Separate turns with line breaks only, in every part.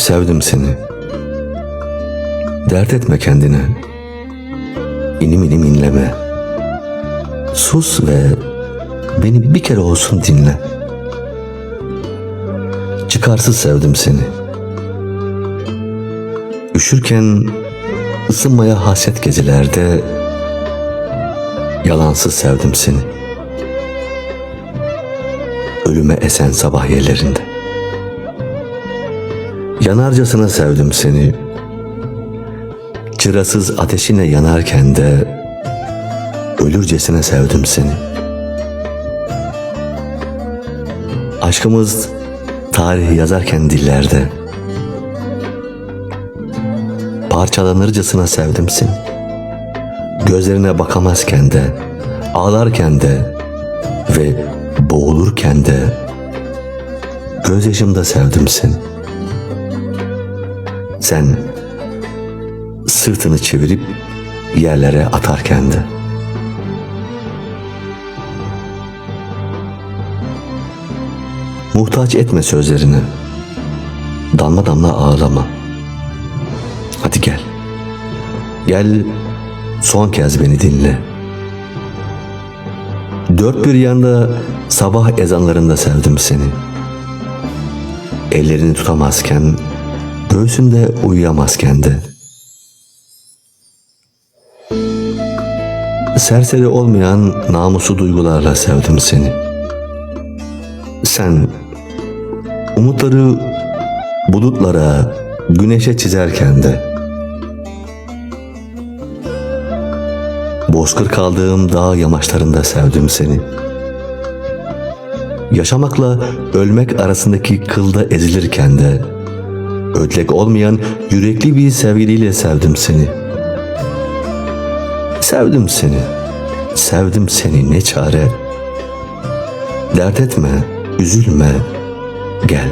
Sevdim seni. Dert etme kendine. İnim inim inleme. Sus ve beni bir kere olsun dinle. Çıkarsız sevdim seni. Üşürken ısınmaya hasret gecelerde yalansız sevdim seni. Ölüme esen sabah yerlerinde. Yanarcasına sevdim seni. Çırasız ateşine yanarken de ölürcesine sevdim seni. Aşkımız tarih yazarken dillerde parçalanırcasına sevdim seni. Gözlerine bakamazken de, ağlarken de ve boğulurken de gözyaşımda sevdim seni. Sen sırtını çevirip yerlere atarken de. Muhtaç etme sözlerini. Damla damla ağlama. Hadi gel. Gel son kez beni dinle. Dört bir yanda sabah ezanlarında sevdim seni. Ellerini tutamazken, göğsünde uyuyamazken de. Serseri olmayan namusu duygularla sevdim seni. Sen umutları bulutlara, güneşe çizerken de Bozkır kaldığım dağ yamaçlarında sevdim seni. Yaşamakla ölmek arasındaki kılda ezilirken de ödlek olmayan yürekli bir sevgiliyle sevdim seni. Sevdim seni, sevdim seni ne çare. Dert etme, üzülme, gel.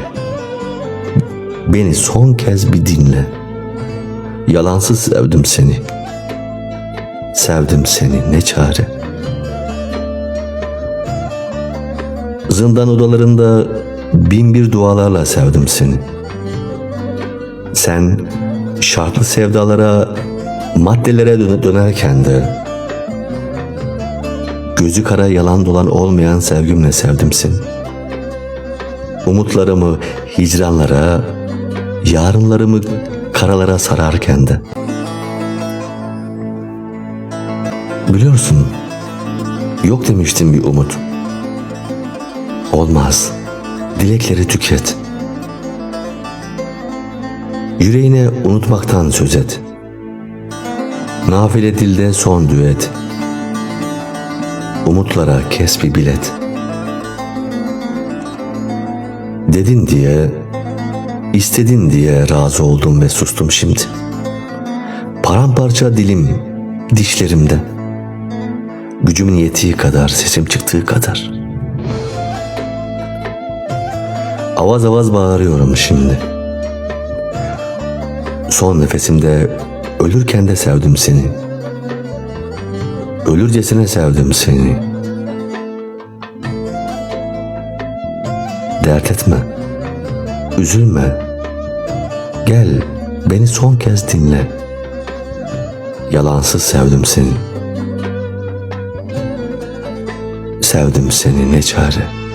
Beni son kez bir dinle. Yalansız sevdim seni.'' Sevdim seni ne çare. Zindan odalarında bin bir dualarla sevdim seni. Sen şartlı sevdalara, maddelere dö- dönerken de gözü kara yalan dolan olmayan sevgimle sevdim seni. Umutlarımı hicranlara, yarınlarımı karalara sararken de. Biliyorsun, yok demiştim bir umut. Olmaz, dilekleri tüket. Yüreğine unutmaktan söz et. Nafile dilde son düet. Umutlara kes bir bilet. Dedin diye, istedin diye razı oldum ve sustum şimdi. Paramparça dilim, dişlerimde. Gücümün yettiği kadar, sesim çıktığı kadar. Avaz avaz bağırıyorum şimdi. Son nefesimde ölürken de sevdim seni. Ölürcesine sevdim seni. Dert etme. Üzülme. Gel beni son kez dinle. Yalansız sevdim seni. Sevdim seni ne çare.